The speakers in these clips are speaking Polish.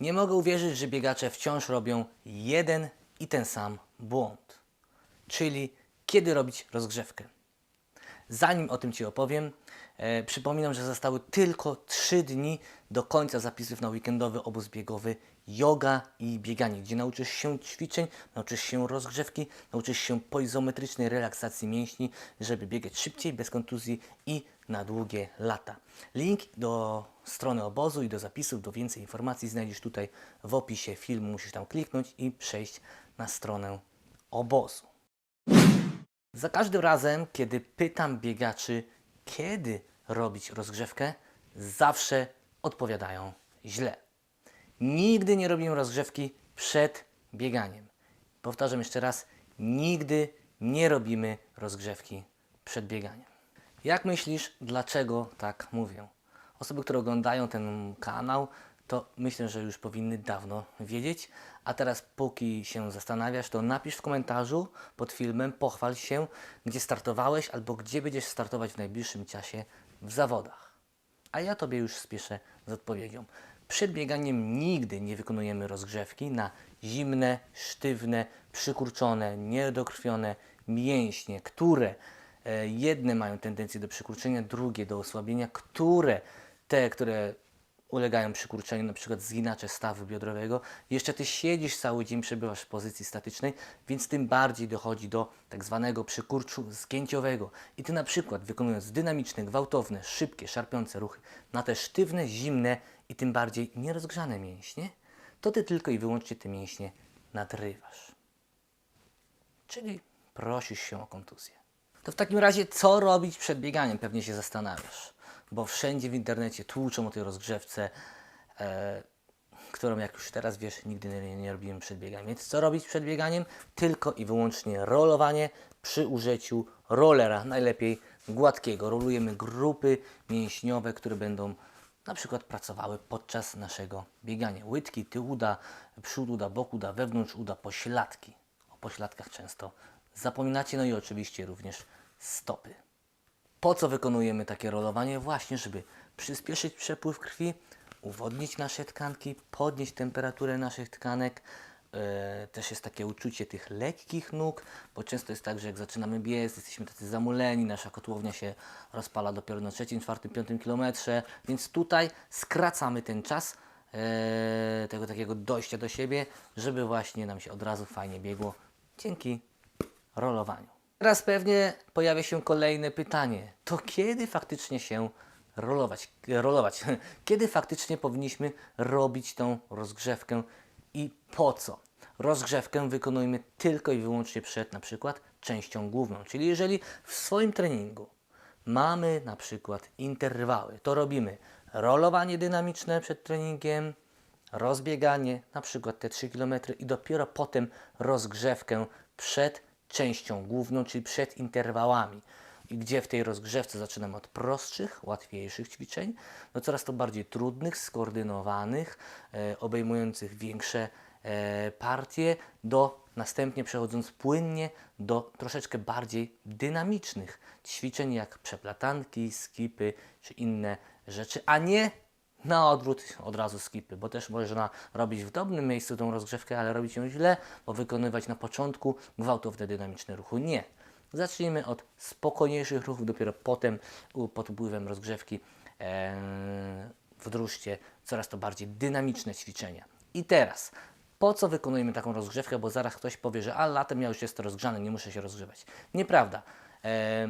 Nie mogę uwierzyć, że biegacze wciąż robią jeden i ten sam błąd. Czyli kiedy robić rozgrzewkę. Zanim o tym Ci opowiem, przypominam, że zostały tylko 3 dni do końca zapisów na weekendowy obóz biegowy yoga i bieganie, gdzie nauczysz się ćwiczeń, nauczysz się rozgrzewki, nauczysz się poizometrycznej relaksacji mięśni, żeby biegać szybciej, bez kontuzji i na długie lata. Link do strony obozu i do zapisów, do więcej informacji znajdziesz tutaj w opisie filmu. Musisz tam kliknąć i przejść na stronę obozu. Za każdym razem, kiedy pytam biegaczy, kiedy robić rozgrzewkę, zawsze odpowiadają źle. Nigdy nie robimy rozgrzewki przed bieganiem. Powtarzam jeszcze raz, nigdy nie robimy rozgrzewki przed bieganiem. Jak myślisz, dlaczego tak mówię? Osoby, które oglądają ten kanał, to myślę, że już powinny dawno wiedzieć. A teraz, póki się zastanawiasz, to napisz w komentarzu pod filmem, pochwal się, gdzie startowałeś albo gdzie będziesz startować w najbliższym czasie w zawodach. A ja Tobie już spieszę z odpowiedzią. Przed bieganiem nigdy nie wykonujemy rozgrzewki na zimne, sztywne, przykurczone, niedokrwione mięśnie, które e, jedne mają tendencję do przykurczenia, drugie do osłabienia, które te, które ulegają przykurczeniu, na przykład zginacze stawu biodrowego. Jeszcze Ty siedzisz cały dzień, przebywasz w pozycji statycznej, więc tym bardziej dochodzi do tak zwanego przykurczu zgięciowego. I Ty na przykład wykonując dynamiczne, gwałtowne, szybkie, szarpiące ruchy na te sztywne, zimne i tym bardziej nierozgrzane mięśnie, to Ty tylko i wyłącznie te mięśnie nadrywasz. Czyli prosisz się o kontuzję. To w takim razie co robić przed bieganiem? Pewnie się zastanawiasz, bo wszędzie w internecie tłuczą o tej rozgrzewce, e, którą jak już teraz wiesz, nigdy nie, nie robiłem przed bieganiem. Więc co robić przed bieganiem? Tylko i wyłącznie rolowanie przy użyciu rollera, najlepiej gładkiego. Rolujemy grupy mięśniowe, które będą na przykład pracowały podczas naszego biegania. Łydki, tył uda, przód uda, bok uda, wewnątrz uda, pośladki. O pośladkach często zapominacie, no i oczywiście również stopy. Po co wykonujemy takie rolowanie? Właśnie, żeby przyspieszyć przepływ krwi, uwodnić nasze tkanki, podnieść temperaturę naszych tkanek. E, też jest takie uczucie tych lekkich nóg, bo często jest tak, że jak zaczynamy biec, jesteśmy tacy zamuleni, nasza kotłownia się rozpala dopiero na trzecim, czwartym, piątym kilometrze, więc tutaj skracamy ten czas e, tego takiego dojścia do siebie, żeby właśnie nam się od razu fajnie biegło dzięki rolowaniu. Teraz pewnie pojawia się kolejne pytanie. To kiedy faktycznie się rolować? rolować? Kiedy faktycznie powinniśmy robić tą rozgrzewkę i po co? Rozgrzewkę wykonujemy tylko i wyłącznie przed na przykład częścią główną. Czyli jeżeli w swoim treningu mamy na przykład interwały, to robimy rolowanie dynamiczne przed treningiem, rozbieganie, na przykład te 3 km i dopiero potem rozgrzewkę przed częścią główną, czyli przed interwałami. I gdzie w tej rozgrzewce zaczynamy od prostszych, łatwiejszych ćwiczeń, do coraz to bardziej trudnych, skoordynowanych, e, obejmujących większe e, partie, do następnie przechodząc płynnie do troszeczkę bardziej dynamicznych ćwiczeń, jak przeplatanki, skipy czy inne rzeczy, a nie na odwrót od razu skipy, bo też można robić w dobrym miejscu tą rozgrzewkę, ale robić ją źle, bo wykonywać na początku gwałtowne dynamiczne ruchy nie. Zacznijmy od spokojniejszych ruchów, dopiero potem pod wpływem rozgrzewki e, wdróżcie coraz to bardziej dynamiczne ćwiczenia. I teraz, po co wykonujemy taką rozgrzewkę, bo zaraz ktoś powie, że a latem ja już jestem rozgrzany, nie muszę się rozgrzewać. Nieprawda. E,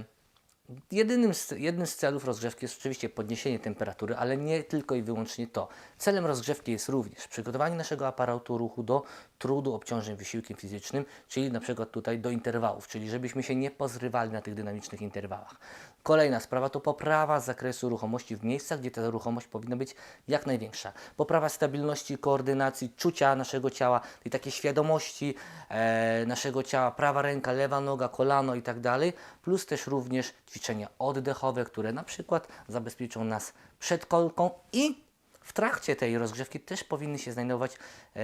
Jedynym z, jednym z celów rozgrzewki jest oczywiście podniesienie temperatury, ale nie tylko i wyłącznie to. Celem rozgrzewki jest również przygotowanie naszego aparatu ruchu do trudu, obciążeń wysiłkiem fizycznym, czyli na przykład tutaj do interwałów, czyli żebyśmy się nie pozrywali na tych dynamicznych interwałach. Kolejna sprawa to poprawa zakresu ruchomości w miejscach, gdzie ta ruchomość powinna być jak największa. Poprawa stabilności, koordynacji, czucia naszego ciała, tej takiej świadomości e, naszego ciała, prawa ręka, lewa noga, kolano i tak dalej, plus też również ćwiczenia oddechowe, które na przykład zabezpieczą nas przed kolką i w trakcie tej rozgrzewki też powinny się znajdować e,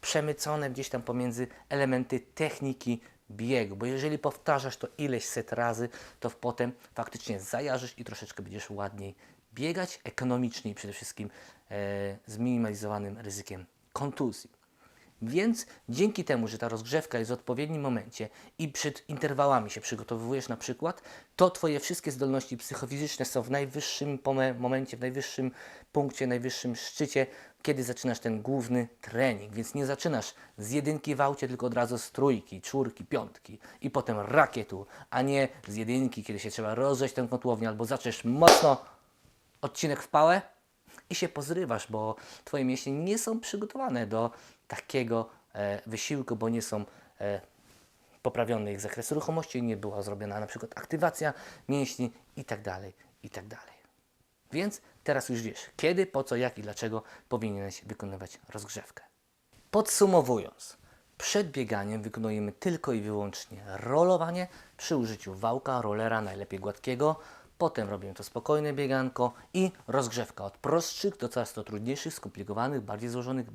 przemycone gdzieś tam pomiędzy elementy techniki biegu, bo jeżeli powtarzasz to ileś set razy, to potem faktycznie zajarzysz i troszeczkę będziesz ładniej biegać ekonomicznie i przede wszystkim e, z minimalizowanym ryzykiem kontuzji. Więc dzięki temu, że ta rozgrzewka jest w odpowiednim momencie i przed interwałami się przygotowujesz na przykład, to Twoje wszystkie zdolności psychofizyczne są w najwyższym momencie, w najwyższym punkcie, najwyższym szczycie, kiedy zaczynasz ten główny trening. Więc nie zaczynasz z jedynki w aucie, tylko od razu z trójki, czwórki, piątki i potem rakietu, a nie z jedynki, kiedy się trzeba rozgrzeć tę kotłownię albo zaczniesz mocno odcinek w pałę i się pozrywasz, bo Twoje mięśnie nie są przygotowane do takiego e, wysiłku, bo nie są e, poprawiony ich zakres ruchomości, nie była zrobiona na przykład aktywacja mięśni i tak dalej, i tak. Więc teraz już wiesz, kiedy, po co, jak i dlaczego powinieneś wykonywać rozgrzewkę. Podsumowując, przed bieganiem wykonujemy tylko i wyłącznie rolowanie przy użyciu wałka, rollera, najlepiej gładkiego. Potem robimy to spokojne bieganko i rozgrzewka od prostszych do coraz to trudniejszych, skomplikowanych, bardziej złożonych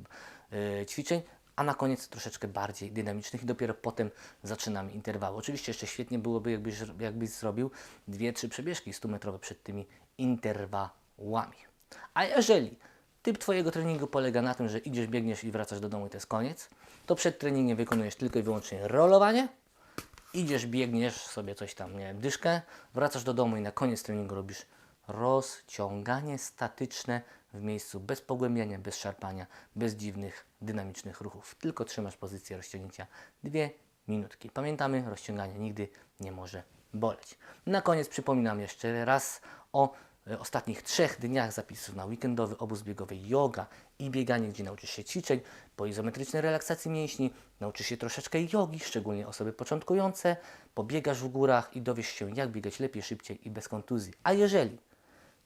e, ćwiczeń, a na koniec troszeczkę bardziej dynamicznych i dopiero potem zaczynamy interwały. Oczywiście jeszcze świetnie byłoby, jakbyś, jakbyś zrobił dwie, trzy przebieżki 100-metrowe przed tymi interwałami. A jeżeli typ Twojego treningu polega na tym, że idziesz, biegniesz i wracasz do domu i to jest koniec, to przed treningiem wykonujesz tylko i wyłącznie rolowanie, idziesz, biegniesz sobie coś tam, nie wiem, dyszkę, wracasz do domu i na koniec treningu robisz rozciąganie statyczne w miejscu bez pogłębiania, bez szarpania, bez dziwnych, dynamicznych ruchów. Tylko trzymasz pozycję rozciągnięcia dwie minutki. Pamiętamy, rozciąganie nigdy nie może boleć. Na koniec przypominam jeszcze raz o ostatnich trzech dniach zapisów na weekendowy obóz biegowy yoga i bieganie, gdzie nauczysz się ćwiczeń po izometrycznej relaksacji mięśni, nauczysz się troszeczkę jogi, szczególnie osoby początkujące, pobiegasz w górach i dowiesz się, jak biegać lepiej, szybciej i bez kontuzji. A jeżeli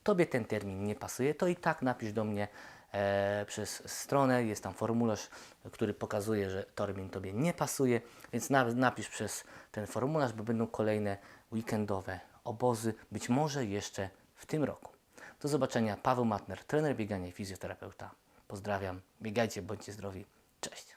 Tobie ten termin nie pasuje, to i tak napisz do mnie e, przez stronę. Jest tam formularz, który pokazuje, że termin Tobie nie pasuje, więc na, napisz przez ten formularz, bo będą kolejne weekendowe obozy, być może jeszcze w tym roku. Do zobaczenia. Paweł Matner, trener biegania i fizjoterapeuta. Pozdrawiam. Biegajcie, bądźcie zdrowi. Cześć.